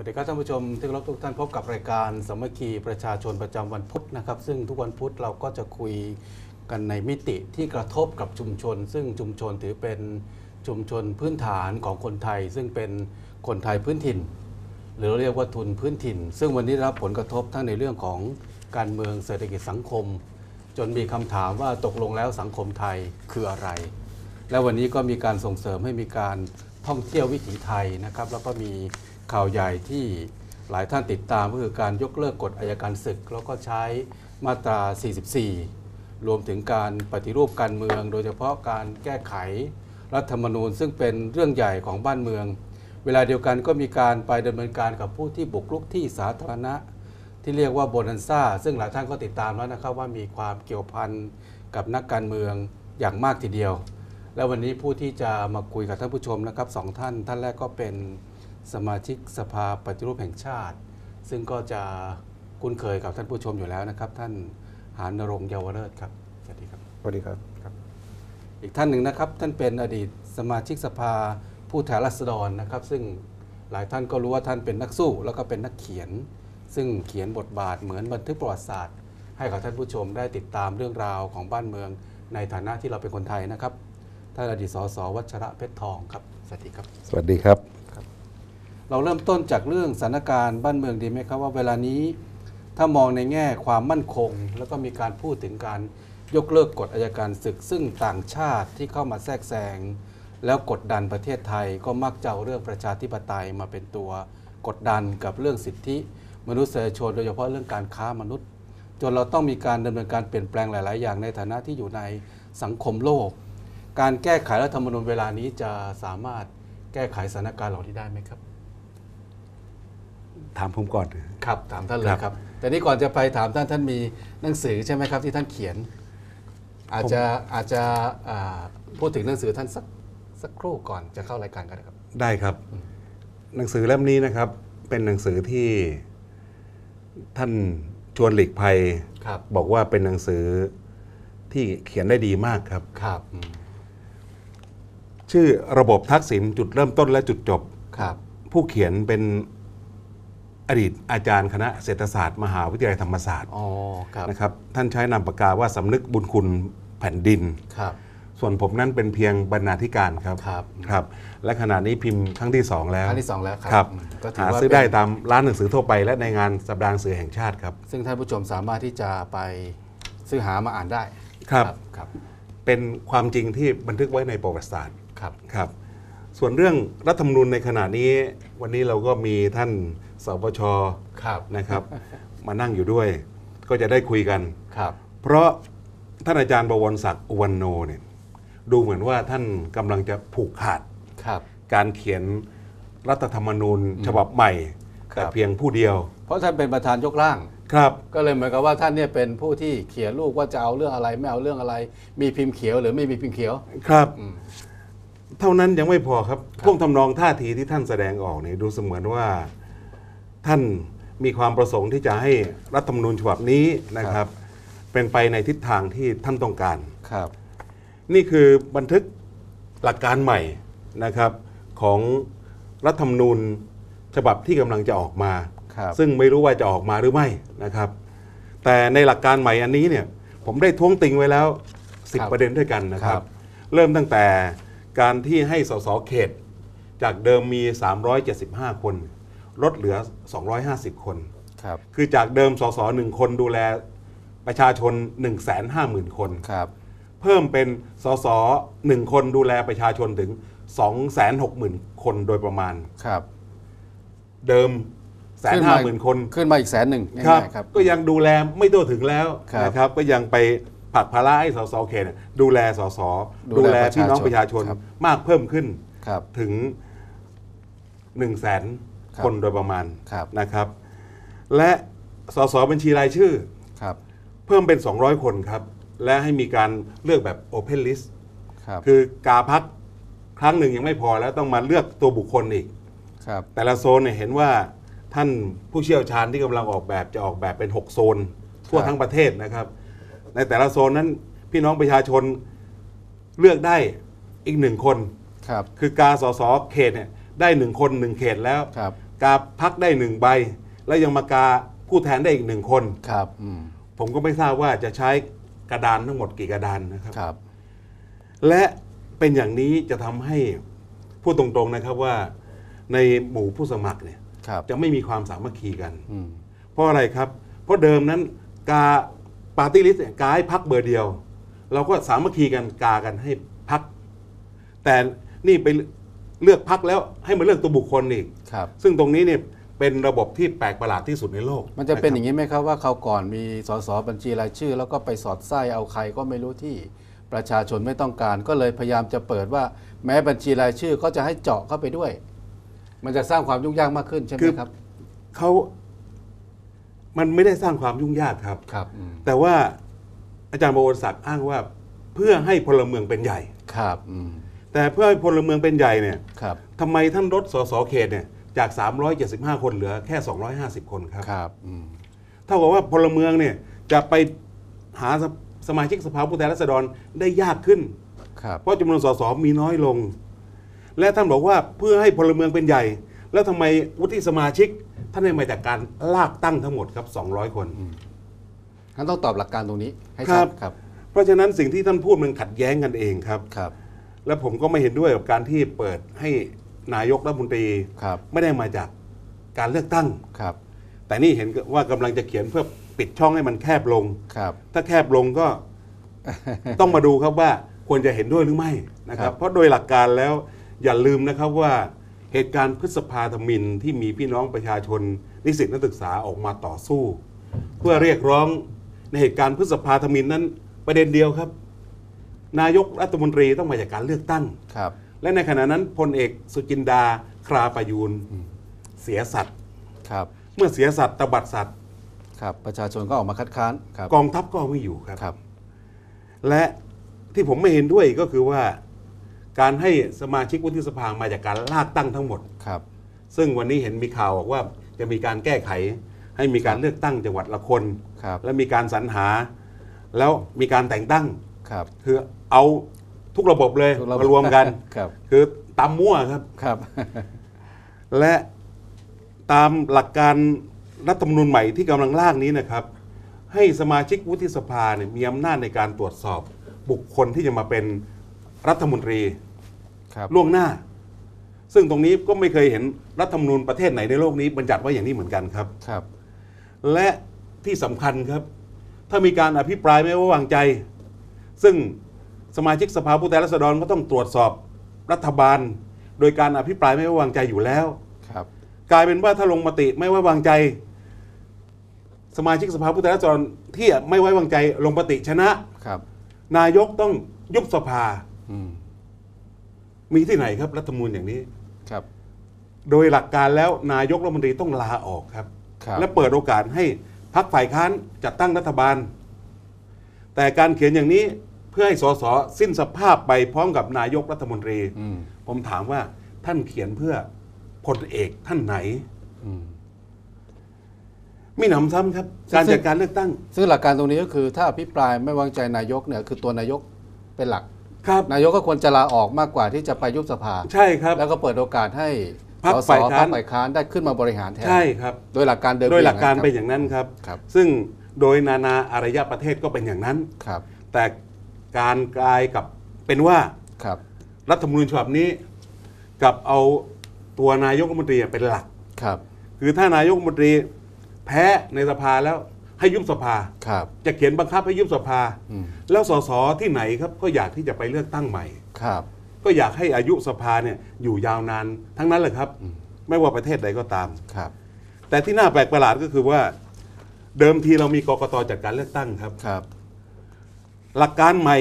วัสดีครับท่านผู้ชมที่เคารพทุกท่านพบกับรายการสมัคคีประชาชนประจำวันพุธนะครับ ซึ่งทุกวันพุธเราก็จะคุยกันในมิติที่กระทบกับชุมชน ซึ่งชุมชนถือเป็นชุมชนพื้นฐานของคนไทย ซึ่งเป็นคนไทยพื้นถิ่น หรือเรียกว่าทุนพื้นถิ่น ซึ่งวันนี้รับผลกระทบทั้งในเรื่องของการเมืองเศรษฐกิจสังคม จนมีคำถามว่าตกลงแล้วสังคมไทยคืออะไร และวันนี้ก็มีการส่งเสริมให้มีการท่องเที่ยววิถีไทยนะครับ แล้วก็มี ข่าวใหญ่ที่หลายท่านติดตามก็คือการยกเลิกกฎอายการศึก แล้วก็ใช้มาตรา 44 รวมถึงการปฏิรูปการเมือง โดยเฉพาะการแก้ไขรัฐธรรมนูญ ซึ่งเป็นเรื่องใหญ่ของบ้านเมือง เวลาเดียวกันก็มีการไปดำเนินการกับผู้ที่บุกรุกที่สาธารณะ ที่เรียกว่าโบนันซ่าซึ่งหลายท่านก็ติดตามแล้วนะครับว่ามีความเกี่ยวพันกับนักการเมืองอย่างมากทีเดียว และวันนี้ผู้ที่จะมาคุยกับท่านผู้ชมนะครับสองท่าน ท่านแรกก็เป็น สมาชิกสภาปฏิรูปแห่งชาติ ซึ่งก็จะคุ้นเคยกับท่านผู้ชมอยู่แล้วนะครับ ท่านหานรงค์เยาวเลิศครับสวัสดีครับสวัสดีครับ อีกท่านหนึ่งนะครับ ท่านเป็นอดีตสมาชิกสภาผู้แทนราษฎรนะครับ ซึ่งหลายท่านก็รู้ว่าท่านเป็นนักสู้ แล้วก็เป็นนักเขียน ซึ่งเขียนบทบาทเหมือนบันทึกประวัติศาสตร์ ให้กับท่านผู้ชมได้ติดตามเรื่องราวของบ้านเมือง ในฐานะที่เราเป็นคนไทยนะครับท่านอดีตสสวัชระเพชรทองครับสวัสดีครับ สวัสดีครับ เราเริ่มต้นจากเรื่องสถานการณ์บ้านเมืองดีไหมครับว่าเวลานี้ถ้ามองในแง่ความมั่นคง แล้วก็มีการพูดถึงการยกเลิกกฎอายการศึก ซึ่งต่างชาติที่เข้ามาแทรกแซงแล้วกดดันประเทศไทยก็มักจะเอาเรื่องประชาธิปไตยมาเป็นตัวกดดันกับเรื่องสิทธิ มนุษยชนโดยเฉพาะเรื่องการค้ามนุษย์ จนเราต้องมีการดำเนินการเปลี่ยนแปลงหลาย ๆ อย่างในฐานะที่อยู่ในสังคมโลก การแก้ไขรัฐธรรมนูญเวลานี้จะสามารถแก้ไขสถานการณ์เหล่านี้ได้ไหมครับ ถามผมก่อน ครับถามท่านเลยครับครับ แต่นี่ก่อนจะไปถามท่านท่านมีหนังสือใช่ไหมครับที่ท่านเขียน อาจจะอาจจะอ่าพูดถึงหนังสือท่านสักสักครู่ก่อนจะเข้ารายการกันนะครับ ได้ครับ หนังสือเล่มนี้นะครับ เป็นหนังสือที่ท่านชวนหลีกภัยครับบอกว่าเป็นหนังสือที่เขียนได้ดีมากครับครับอืมชื่อระบบทักษิณจุดเริ่มต้นและจุดจบครับ ผู้เขียนเป็น อดีตอาจารย์คณะเศรษฐศาสตร์ มหาวิทยาลัยธรรมศาสตร์อ๋อครับนะครับท่านใช้นามปากกาว่าสำนึกบุญคุณแผ่นดินครับ ส่วนผมนั้นเป็นเพียงบรรณาธิการครับครับครับ และขณะนี้พิมพ์ครั้งที่สองแล้วครั้งที่สองแล้วครับครับอืมก็ถือหาว่าซื้อได้เป็นตามร้านหนังสือทั่วไป และในงานสัปดาห์หนังสือแห่งชาติครับ ซึ่งท่านผู้ชมสามารถที่จะไปซื้อหามาอ่านได้ครับ ครับเป็นความจริงที่บันทึกไว้ในประวัติศาสตร์ครับครับ ส่วนเรื่องรัฐธรรมนูญในขณะนี้ วันนี้เราก็มีท่าน สปชครับนะครับ มานั่งอยู่ด้วย ก็จะได้คุยกันครับ เพราะท่านอาจารย์บวรศักดิ์อุวันโนเนี่ยดูเหมือนว่าท่านกำลังจะผูกขาดครับการเขียนรัฐธรรมนูญฉบับใหม่ครับแต่เพียงผู้เดียว เพราะท่านเป็นประธานยกร่างครับก็เลยเหมือนกับว่าท่านเนี่ยเป็นผู้ที่เขียนลูกว่าจะเอาเรื่องอะไรไม่เอาเรื่องอะไร มีพิมพ์เขียวหรือไม่มีพิมพ์เขียวครับอืมเท่านั้นยังไม่พอครับพวกทำนองท่าทีที่ท่านแสดงออกเนี่ยดูเสมือนว่า ท่านมีความประสงค์ที่จะให้รัฐธรรมนูญฉบับนี้นะครับ เป็นไปในทิศทางที่ท่านต้องการ ครับ นี่คือบันทึกหลักการใหม่นะครับของรัฐธรรมนูญฉบับที่กำลังจะออกมา ครับ ซึ่งไม่รู้ว่าจะออกมาหรือไม่นะครับ แต่ในหลักการใหม่อันนี้เนี่ยผมได้ท้วงติงไว้แล้ว ครับ10 ประเด็นด้วยกันนะคครัรับ บ เริ่มตั้งแต่การที่ให้สสเขต จากเดิมมี 375 คน ลดเหลือ 250 คนครับ คือจากเดิมสสหนึ่งคนดูแลประชาชน 150,000 คนครับ เพิ่มเป็นสสหนึ่งคนดูแลประชาชนถึง 260,000 คนโดยประมาณครับ เดิมแสนห้าหมื่นคนขึ้นมาอีกแสนหนึ่งครับง่ายๆครับก็ยังดูแลไม่ทั่วถึงแล้วครับนะครับ ก็ยังไปผลักภาระให้สสเขตเนี่ยดูแลสสดูดูแลแลประชาชนพี่น้องประชาชนครับมากเพิ่มขึ้นครับถึง1นึ่งแสน ครับคนโดยประมาณครับนะครับ และสสบัญชีรายชื่อครับเพิ่มเป็น 200 คนครับ และให้มีการเลือกแบบ Open List ครับคือกาพักครั้งหนึ่งยังไม่พอแล้วต้องมาเลือกตัวบุคคลอีกครับแต่ละโซนเนี่ยเห็นว่าท่านผู้เชี่ยวชาญที่กำลังออกแบบจะออกแบบเป็น 6 โซน ทั่วครับทั้งประเทศนะครับ ในแต่ละโซนนั้นพี่น้องประชาชนเลือกได้อีกหนึ่งคนครับคือกาสสเขตเนี่ยได้หนึ่งคนหนึ่งเขตแล้วครับ กาพักได้หนึ่งใบ แล้วยังมากาผู้แทนได้อีกหนึ่งคน ครับอืมผมก็ไม่ทราบว่าจะใช้กระดานทั้งหมดกี่กระดานนะครับ ครับ และเป็นอย่างนี้จะทำให้พูดตรงๆนะครับว่าในหมู่ผู้สมัครเนี่ยครับ จะไม่มีความสามัคคีกัน อืม เพราะอะไรครับ เพราะเดิมนั้นกาปาร์ตี้ลิสต์กาให้พักเบอร์เดียว เราก็สามัคคีกันกากันให้พัก แต่นี่ไป เลือกพักแล้วให้มาเลือกตัวบุคคลอีก ครับ ซึ่งตรงนี้เนี่ยเป็นระบบที่แปลกประหลาดที่สุดในโลกมันจะเป็นคอรับย่างนี้ไหมครับว่าเขาวก่อนมีสสบัญชีรายชื่อ แล้วก็ไปสอดไส้เอาใครก็ไม่รู้ที่ประชาชนไม่ต้องการ ก็เลยพยายามจะเปิดว่า แม้บัญชีรายชื่อก็จะให้เจาะเข้าไปด้วย มันจะสร้างความยุ่งยากมากขึ้นใช่ไหมครับ เขา มันไม่ได้สร้างความยุ่งยากครับ ครับอืมแต่ว่าอาจารย์บวรศักดิ์อ้างว่าเพื่อให้พลเมืองเป็นใหญ่ ครับอืม แต่เพื่อให้พลเมืองเป็นใหญ่เนี่ยครับทำไมท่านลดสสเขตเนี่ยจาก 375 คนเหลือแค่ 250 คนครับครับอืมเท่ากับว่าพลเมืองเนี่ยจะไปหาสสมาชิกสภาผู้แทนราษฎรได้ยากขึ้น ครับเพราะจำนวนสสมีน้อยลง และท่านบอกว่าเพื่อให้พลเมืองเป็นใหญ่ แล้วทำไมวุฒิสมาชิก ท่านไม่มาจากการลากตั้งทั้งหมดครับ 200 คน งั้นต้องตอบหลักการตรงนี้ให้ครัชับดครับ เพราะฉะนั้นสิ่งที่ท่านพูดมันขัดแย้งกันเองครับ ครับ และผมก็ไม่เห็นด้วยกับการที่เปิดให้นายกรัฐมนตรีครับไม่ได้มาจากการเลือกตั้งครับ แต่นี่เห็นว่ากำลังจะเขียนเพื่อปิดช่องให้มันแคบลงครับ ถ้าแคบลงก็ต้องมาดูครับว่าควรจะเห็นด้วยหรือไม่นะคครัรับบเพราะโดยหลักการแล้วอย่าลืมนะครับว่าเหตุการณ์พฤษภาธมินที่มีพี่น้องประชาชนนิสิตนักศึกษาออกมาต่อสู้ เพื่อเรียกร้องในเหตุการณ์พฤษภาธมินนั้นประเด็นเดียวครับ นายกรัฐมนตรีต้องมาจากการเลือกตั้ง ครับ และในขณะนั้นพลเอกสุจินดาคราประยูนเสียสัตว์ ครับ เมื่อเสียสัตว์ตบัดสัตว์ ครับ ประชาชนก็ออกมาคัดค้าน ครับ กองทัพก็เอาไม่อยู่ครับ ครับ และที่ผมไม่เห็นด้วยก็คือว่า การให้สมาชิกวุฒิสภามาจากการลากตั้งทั้งหมด ครับ ซึ่งวันนี้เห็นมีข่าวบอกว่าจะมีการแก้ไข ให้มีการเลือกตั้งจังหวัดละคน ครับ และมีการสรรหา แล้วมีการแต่งตั้ง ครับ คือ เอาทุกระบบเลยทุกระบบมารวมกันครับ คือตามมั่วครับ ครับ และตามหลักการรัฐธรรมนูญใหม่ที่กำลังร่างนี้นะครับ ให้สมาชิกวุฒิสภาเนี่ยมีอำนาจในการตรวจสอบบุคคลที่จะมาเป็นรัฐมนตรี ครับ ล่วงหน้า ซึ่งตรงนี้ก็ไม่เคยเห็นรัฐธรรมนูญประเทศไหนในโลกนี้บัญญัติไว้อย่างนี้เหมือนกันครับ ครับ และที่สำคัญครับ ถ้ามีการอภิปรายไม่ไว้วางใจ ซึ่ง สมาชิกสภาผู้แทนราษฎรก็ต้องตรวจสอบรัฐบาล โดยการอภิปรายไม่ไว้วางใจอยู่แล้วครับ กลายเป็นว่าถ้าลงมติไม่ไว้วางใจ สมาชิกสภาผู้แทนราษฎรที่ไม่ไว้วางใจลงมติชนะครับ นายกต้องยุบสภา อืมมีที่ไหนครับรัฐธรรมนูญอย่างนี้ ครับ โดยหลักการแล้วนายกรัฐมนตรีต้องลาออกครับ ครับ และเปิดโอกาสให้พักฝ่ายค้านจัดตั้งรัฐบาล แต่การเขียนอย่างนี้เพื่อให้สสสิ้นสภาพไปพร้อมกับนายกรัฐมนตรี อืมผมถามว่าท่านเขียนเพื่อพลเอกท่านไหน อืม มีหนำซ้ำครับ การจัดการเลือกตั้งซึ่งหลักการตรงนี้ก็คือถ้าอภิปรายไม่วางใจนายกเนี่ยคือตัวนายกเป็นหลัก ครับ นายกก็ควรจะลาออกมากกว่าที่จะไปยุบสภา ใช่ครับ แล้วก็เปิดโอกาสให้พรรคสสฝ่ายค้าน พรรคฝ่ายค้านได้ขึ้นมาบริหารแทน ใช่ครับ โดยหลักการเดิมโดยหลักการคบเป็นอย่างนั้นครับ ครับ ซึ่งโดยนานาอารยประเทศก็เป็นอย่างนั้น ครับ แต่ การกลายกับเป็นว่าครับ รัฐธรรมนูญฉบับนี้กลับเอาตัวนายกรัฐมนตรีเป็นหลักครับ คือถ้านายกรัฐมนตรีแพ้ในสภาแล้วให้ยุบสภาครับ จะเขียนบังคับให้ยุบสภาอืมแล้วสสที่ไหนครับก็อยากที่จะไปเลือกตั้งใหม่ครับ ก็อยากให้อายุสภาเนี่ยอยู่ยาวนานทั้งนั้นแหละครับ ไม่ว่าประเทศใดก็ตามครับ แต่ที่น่าแปลกประหลาดก็คือว่า เดิมทีเรามีกกตจัดการเลือกตั้งครับครับ หลักการใหม่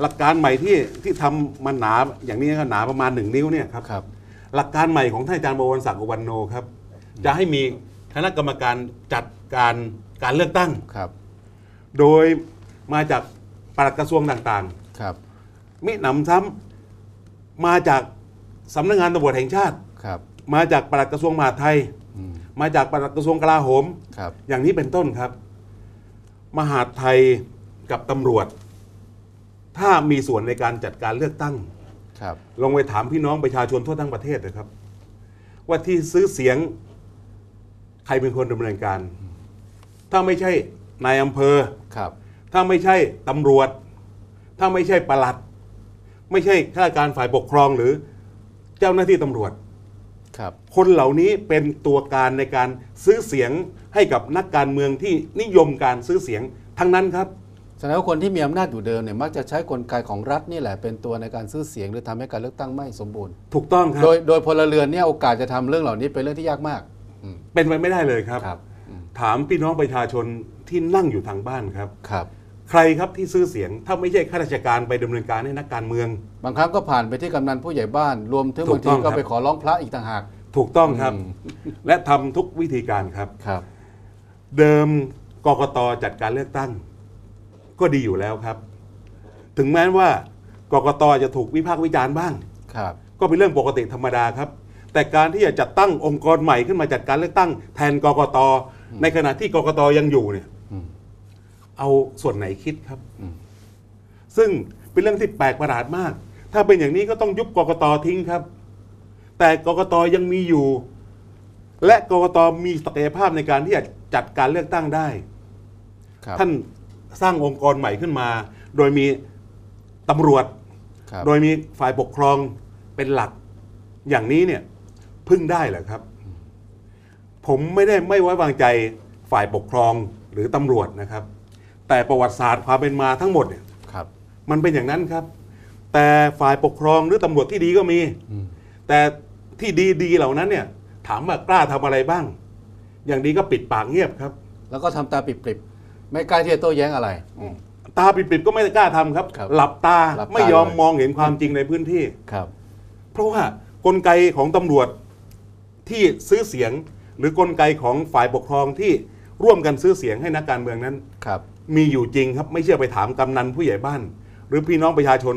หลักการใหม่ที่ที่ทำมันหนาอย่างนี้ก็หนาประมาณหนึ่งนิ้วเนี่ยครับครับ หลักการใหม่ของท่านอาจารย์บวรศักดิ์อุวันโนครับ จะให้มีคณะกรรมการจัดการการเลือกตั้งครับ โดยมาจากปลัดกระทรวงต่างครับๆมิหนำซ้ำมาจากสำนักงานตำรวจแห่งชาติครับ มาจากปลัดกระทรวงมหาดไทยอืมมาจากปลัดกระทรวงกลาโหมครับอย่างนี้เป็นต้นครับ มหาดไทย กับตำรวจ ถ้ามีส่วนในการจัดการเลือกตั้ง ครับ ลองไปถามพี่น้องประชาชนทั่วทั้งประเทศนะครับ ว่าที่ซื้อเสียงใครเป็นคนดำเนินการ ถ้าไม่ใช่นายอำเภอ ครับ ถ้าไม่ใช่ตำรวจ ถ้าไม่ใช่ปลัด ไม่ใช่ข้าราชการฝ่ายปกครองหรือเจ้าหน้าที่ตำรวจ ครับ คนเหล่านี้เป็นตัวการในการซื้อเสียงให้กับนักการเมืองที่นิยมการซื้อเสียงทั้งนั้นครับ แสดงว่าคนที่มีอำนาจอยู่เดิมเนี่ยมักจะใช้กลไกของรัฐนี่แหละเป็นตัวในการซื้อเสียงหรือทำให้การเลือกตั้งไม่สมบูรณ์ ถูกต้องครับ โดยโดยพลเรือนเนี่ยโอกาสจะทำเรื่องเหล่านี้เป็นเรื่องที่ยากมากอืมเป็นไปไม่ได้เลยครับครับอืมถามพี่น้องประชาชนที่นั่งอยู่ทางบ้านครับครับ ใครครับที่ซื้อเสียงถ้าไม่ใช่ข้าราชการไปดำเนินการให้นักการเมือง บางครั้งก็ผ่านไปที่กำนันผู้ใหญ่บ้านรวมถึงถูบากงต้ทีองก็ครับไปขอร้องพระอีกต่างหาก ถูกต้องครับอืมและทำทุกวิธีการครับครับ เดิมกกตจัดการเลือกตั้ง ก็ดีอยู่แล้วครับ ถึงแม้ว่ากกตจะถูกวิพากษ์วิจารณ์บ้าง ครับ ก็เป็นเรื่องปกติธรรมดาครับ แต่การที่จะจัดตั้งองค์กรใหม่ขึ้นมาจัดการเลือกตั้ง แทนกกตในขณะที่กกตยังอยู่เนี่ยอืมเอาส่วนไหนคิดครับอืมซึ่งเป็นเรื่องที่แปลกประหลาดมาก ถ้าเป็นอย่างนี้ก็ต้องยุบกกตทิ้งครับ แต่กกตยังมีอยู่ และกกตมีศักยภาพในการที่จะจัดการเลือกตั้งได้ครับท่าน สร้างองค์กรใหม่ขึ้นมา โดยมีตำรวจครับโดยมีฝ่ายปกครองเป็นหลัก อย่างนี้เนี่ยพึ่งได้เหรอครับ ผมไม่ได้ไม่ไว้วางใจฝ่ายปกครองหรือตำรวจนะครับ แต่ประวัติศาสตร์ความเป็นมาทั้งหมดเนี่ยครับมันเป็นอย่างนั้นครับ แต่ฝ่ายปกครองหรือตำรวจที่ดีก็มีอืมแต่ที่ดีดีๆเหล่านั้นเนี่ยถามว่ากล้าทำอะไรบ้าง อย่างดีก็ปิดปากเงียบครับ แล้วก็ทำตาปิบๆ ไม่กล้าที่จะโต้แย้งอะไรอืมตาปิดๆก็ไม่กล้าทำครับ ครับหลับตาหลับตาไม่ยอมเลย มองเห็นความจริงในพื้นที่ ครับ เพราะว่ากลไกของตำรวจที่ซื้อเสียง หรือกลไกของฝ่ายปกครองที่ร่วมกันซื้อเสียงให้นักการเมืองนั้น ครับ มีอยู่จริงครับไม่เชื่อไปถามกำนันผู้ใหญ่บ้าน หรือพี่น้องประชาชน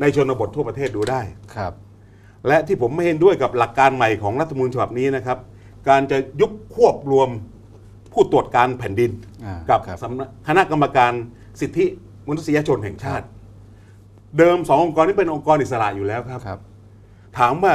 ในชนบททั่วประเทศดูได้ ครับ และที่ผมไม่เห็นด้วยกับหลักการใหม่ของรัฐธรรมนูญฉบับนี้นะครับ การจะยุบควบรวม ผู้ตรวจการแผ่นดินอ่ากับครับสำนักคณะกรรมการสิทธิมนุษยชนแห่งชาติ เดิมสององค์กรนี้เป็นองค์กรอิสระอยู่แล้วครับครับถามว่า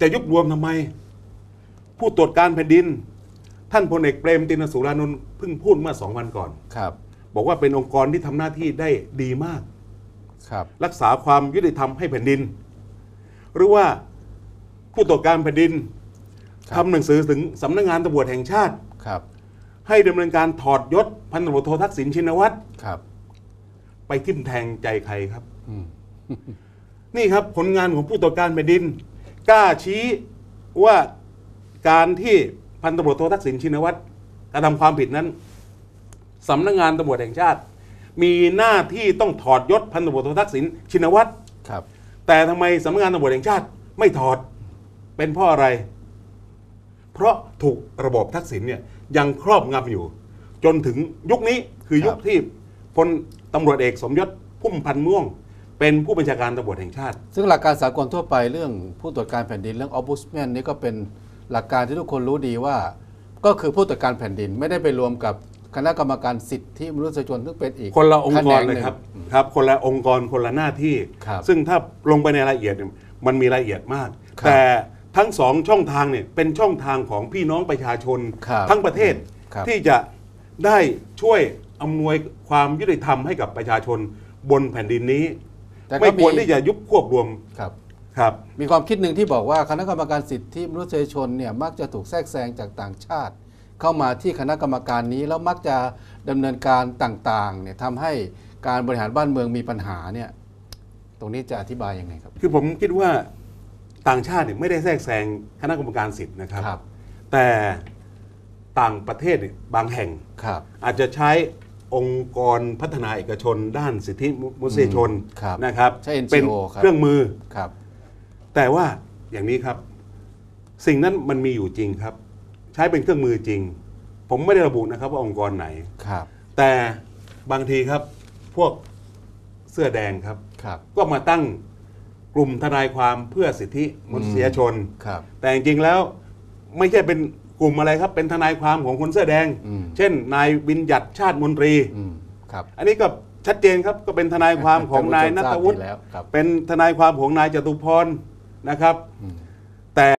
จะยุบรวมทำไม ผู้ตรวจการแผ่นดิน ท่านพลเอกเปรมตินสุรานนท์เพิ่งพูดเมื่อสองวันก่อนครับ บอกว่าเป็นองค์กรที่ทำหน้าที่ได้ดีมากครับ รักษาความยุติธรรมให้แผ่นดิน หรือว่าผู้ตรวจการแผ่นดินครับทำหนังสือถึงสำนักงานตำรวจแห่งชาติ ครับให้ดำเนินการถอดยศพันตำรวจโททักษิณชินวัตรครับ ไปทิ่มแทงใจใครครับ อืมนี่ครับผลงานของผู้ตรวจการแผ่นดิน กล้าชี้ว่าการที่พันตำรวจโททักษิณชินวัตรกระทำความผิดนั้นสำนักงานตำรวจแห่งชาติ มีหน้าที่ต้องถอดยศพันตำรวจโททักษิณชินวัตรครับ แต่ทำไมสำนักงานตำรวจแห่งชาติ ไม่ถอดเป็นเพราะอะไร เพราะถูกระบบทักษิณเนี่ยยังครอบงำอยู่ จนถึงยุคนี้คือยุคที่พลตำรวจเอกสมยศพุ่มพันธ์ม่วง เป็นผู้บัญชาการตำรวจแห่งชาติ ซึ่งหลักการสากลทั่วไปเรื่องผู้ตรวจการแผ่นดินเรื่องออ b บูสแมนนี่ก็เป็นหลักการที่ทุกคนรู้ดีว่า ก็คือผู้ตรวจการแผ่นดินไม่ได้ไปรวมกับคณะกรรมการสิทธิมนุษยชนซึ่งเป็นอีกคนละองค์กรแขนงหเลนึ่ยงครับครับ คนละองค์กรคนละหน้าที่ครับซึ่งถ้าลงไปในรายละเอียดเนี่ยมันมีรายละเอียดมากครับแต่ ทั้งสองช่องทางเนี่ยเป็นช่องทางของพี่น้องประชาชน ครับทั้งประเทศครับ ที่จะได้ช่วยอำนวยความยุติธรรมให้กับประชาชนบนแผ่นดินนี้ แต่ก็ไม่ควรมีที่จะยุบควบรวมครับ ครับ มีความคิดหนึ่งที่บอกว่าคณะกรรมการสิทธิมนุษยชนเนี่ยมักจะถูกแทรกแซงจากต่างชาติ เข้ามาที่คณะกรรมการนี้แล้วมักจะดำเนินการต่างๆเนี่ยทำให้การบริหารบ้านเมืองมีปัญหาเนี่ยตรงนี้จะอธิบายยังไงครับ คือผมคิดว่า ต่างชาติเนี่ยไม่ได้แทรกแซงคณะกรรมการสิทธิ์นะครับ ครับ แต่ต่างประเทศเนี่ยบางแห่ง ครับ อาจจะใช้องค์กรพัฒนาเอกชน ด้านสิทธิมนุษยชนอืมครับนะครับใช้ NGO เป็นครับ เครื่องมือ ครับ แต่ว่าอย่างนี้ครับ สิ่งนั้นมันมีอยู่จริงครับ ใช้เป็นเครื่องมือจริง ผมไม่ได้ระบุนะครับ ว่าองค์กรไหน ครับ แต่บางทีครับพวกเสื้อแดงครับ ครับ ก็มาตั้ง กลุ่มทนายความเพื่อสิทธิมนุษยชน ครับ แต่จริงๆแล้วไม่ใช่เป็นกลุ่มอะไรครับเป็นทนายความของคนเสื้อแดง อืม เช่น นายวินยัตชาติมนตรี อืมครับอันนี้ก็ชัดเจนครับก็เป็นทนายความของนายนัทวุฒิท่านผู้ชมทราบดีแล้วครับ เป็นทนายความของนายจตุพรนะครับ อืม